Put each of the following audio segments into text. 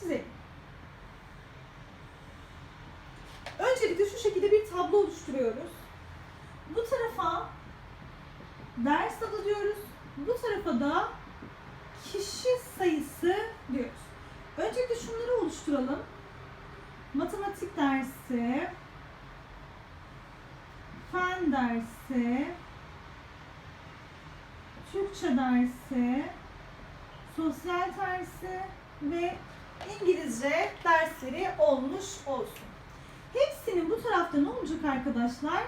çizelim. Öncelikle şu şekilde bir tablo oluşturuyoruz. Bu tarafa ders adı diyoruz. Bu tarafa da kişi sayısı diyoruz. Öncelikle şunları oluşturalım. Matematik dersi, fen dersi, Türkçe dersi, sosyal dersi ve İngilizce dersleri olmuş olsun. Hepsinin bu tarafta ne olacak arkadaşlar?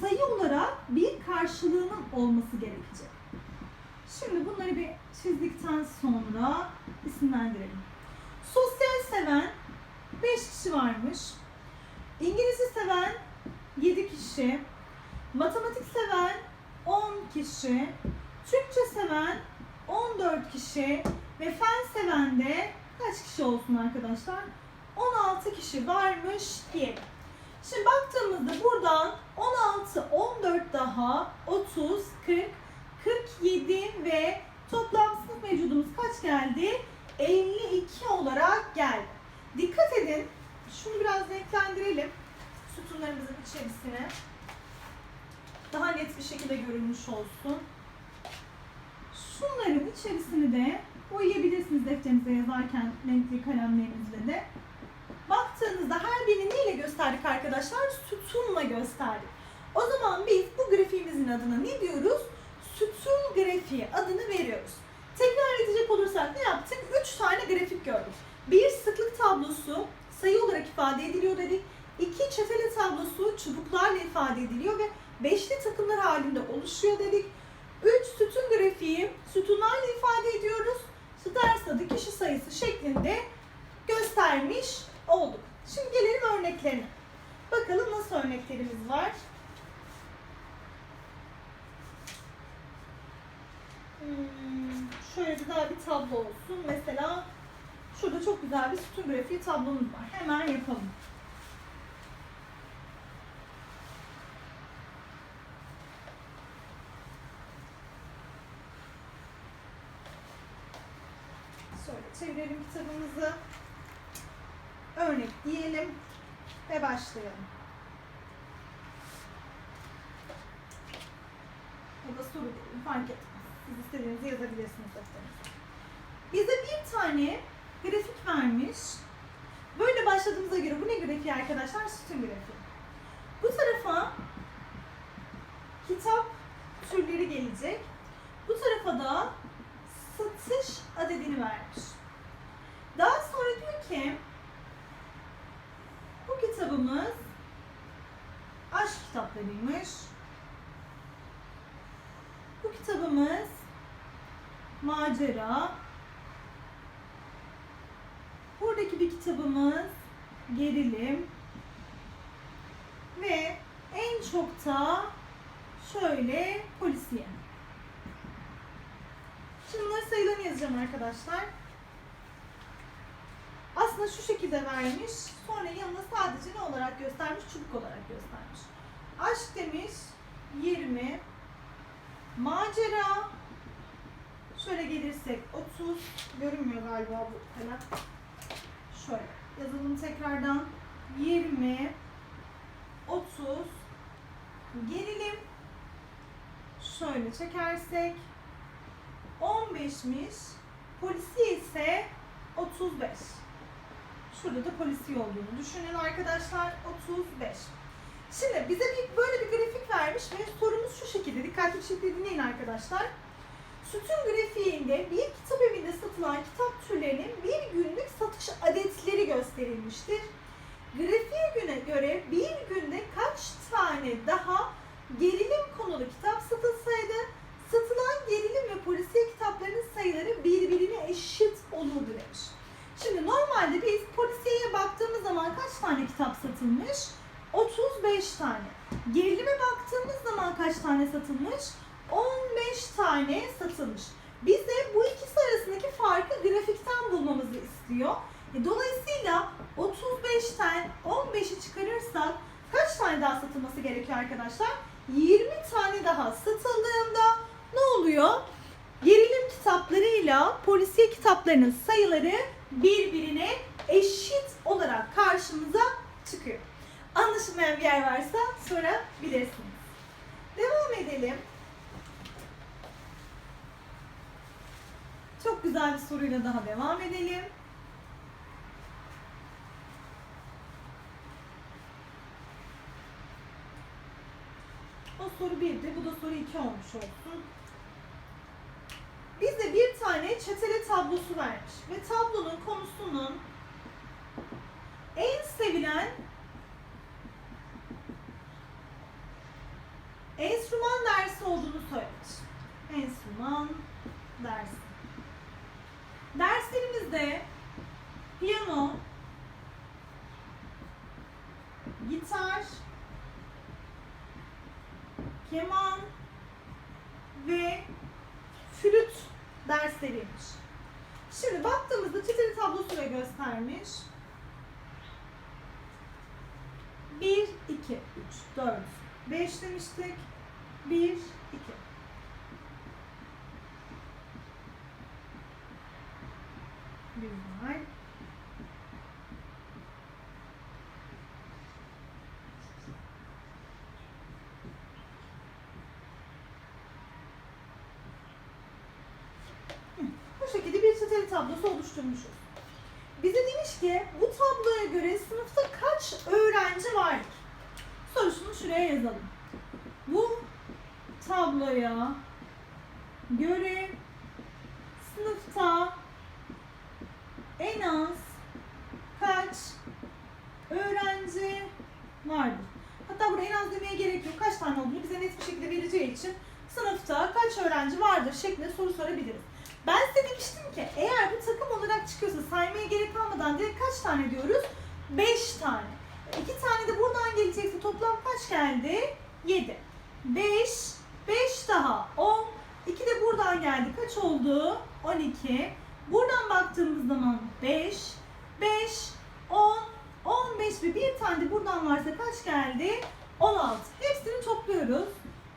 Sayı olarak bir karşılığının olması gerekecek. Şimdi bunları bir çizdikten sonra isimlendirelim. Sosyal seven 5 kişi varmış. İngilizce seven 7 kişi. Matematik seven 10 kişi. Türkçe seven 14 kişi. Ve fen seven de kaç kişi olsun arkadaşlar? 16 kişi varmış diyelim. Şimdi baktığımızda buradan 16, 14 daha 30, 40, 47 ve toplam sınıf mevcudumuz kaç geldi? 52 olarak geldi. Dikkat edin. Şunu biraz renklendirelim. Sütunlarımızın içerisine. Daha net bir şekilde görünmüş olsun. Şunların içerisini de boyayabilirsiniz defterinize yazarken renkli kalemlerinizle de. Baktığınızda her birini neyle gösterdik arkadaşlar? Sütunla gösterdik. O zaman biz bu grafiğimizin adına ne diyoruz? Sütun grafiği adını veriyoruz. Tekrar edecek olursak ne yaptık? Üç tane grafik gördük. Bir sıklık tablosu sayı olarak ifade ediliyor dedik. İki çetele tablosu çubuklarla ifade ediliyor ve beşli takımlar halinde oluşuyor dedik. Üç sütun grafiği sütunlarla ifade ediyoruz. Ders adı kişi sayısı şeklinde göstermiş olduk. Şimdi gelelim örneklerine. Bakalım nasıl örneklerimiz var. Hmm, şöyle güzel bir tablo olsun. Mesela şurada çok güzel bir sütun grafiği tablomuz var. Hemen yapalım. Şöyle çevirelim kitabımızı. Örnek diyelim ve başlayalım. Ya da soru diyelim fark etmez. Siz istediğinizi yazabilirsiniz defterinize. Bize bir tane grafik vermiş. Böyle başladığımıza göre bu ne grafiği arkadaşlar? Sütun grafiği. Bu tarafa kitap türleri gelecek. Bu tarafa da satış adedini vermiş. Daha sonra diyor ki bu kitabımız aşk kitaplarıymış. Bu kitabımız macera. Buradaki bir kitabımız gerilim. Ve en çok da şöyle polisiye. Sayılarını yazacağım arkadaşlar. Aslında şu şekilde vermiş. Sonra yanına sadece ne olarak göstermiş? Çubuk olarak göstermiş. Aşk demiş 20. Macera şöyle gelirsek 30 görünmüyor galiba bu kalem. Şöyle yazalım tekrardan. 20 30 gerilim şöyle çekersek 15'miş. Polisi ise 35. Şurada da polisi olduğunu düşünün arkadaşlar. 35. Şimdi bize bir böyle bir grafik vermiş ve sorumuz şu şekilde. Dikkatli bir şekilde dinleyin arkadaşlar. Sütun grafiğinde bir kitap evinde satılan kitap türlerinin bir günlük satış adetleri gösterilmiştir. Grafiğe güne göre bir günde kaç tane daha gerilim konulu kitap satılsaydı satılan gerilim ve polisiye kitaplarının sayıları birbirine eşit olurdu demiş. Şimdi normalde biz polisiyeye baktığımız zaman kaç tane kitap satılmış? 35 tane. Gerilime baktığımız zaman kaç tane satılmış? 15 tane satılmış. Bize bu ikisi arasındaki farkı grafikten bulmamızı istiyor. E, dolayısıyla 35'ten 15'i çıkarırsak kaç tane daha satılması gerekiyor arkadaşlar? 20 tane daha satıldığında ne oluyor? Gerilim kitaplarıyla polisiye kitaplarının sayıları birbirine eşit olarak. Anlaşılmayan bir yer varsa sorabilirsiniz. Devam edelim. Çok güzel bir soruyla daha devam edelim. O soru birdi, bu da soru iki olmuş olsun. Bize bir tane çetele tablosu vermiş ve tablonun konusunun en sevilen enstrüman dersi olduğunu söylemiş. Enstrüman dersi. Derslerimizde piyano, gitar, keman ve flüt dersleriymiş. Şimdi baktığımızda çeteli tablosuyla göstermiş. 1, 2, 3, 4, 5 demiştik. 1, 2. Güzel. Bu çeteli tablosu oluşturmuşuz. Bize demiş ki bu tabloya göre sınıfta kaç öğrenci vardır? Sorusunu şuraya yazalım. Bu tabloya göre sınıfta en az kaç öğrenci vardır? Hatta burada en az demeye gerek yok. Kaç tane olduğunu bize net bir şekilde vereceği için sınıfta kaç öğrenci vardır şeklinde soru sorabiliriz. Ben size demiştim ki eğer bu takım olarak çıkıyorsa saymaya gerek kalmadan direkt kaç tane diyoruz? 5 tane. 2 tane de buradan gelecekse toplam kaç geldi? 7. 5, 5 daha 10. 2 de buradan geldi. Kaç oldu? 12. Buradan baktığımız zaman 5, 5, 10, 15 ve bir tane de buradan varsa kaç geldi? 16. Hepsini topluyoruz.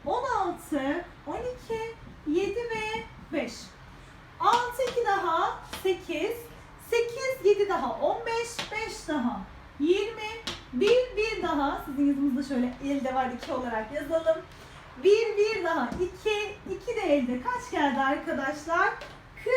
16, 12, 7 ve 5. 6 2 daha 8, 8 7 daha 15, 5 daha 20, 1 1 daha. Sizin yazınızda şöyle elde var 2 olarak yazalım. 1 1 daha 2, 2 de elde. Kaç geldi arkadaşlar? 40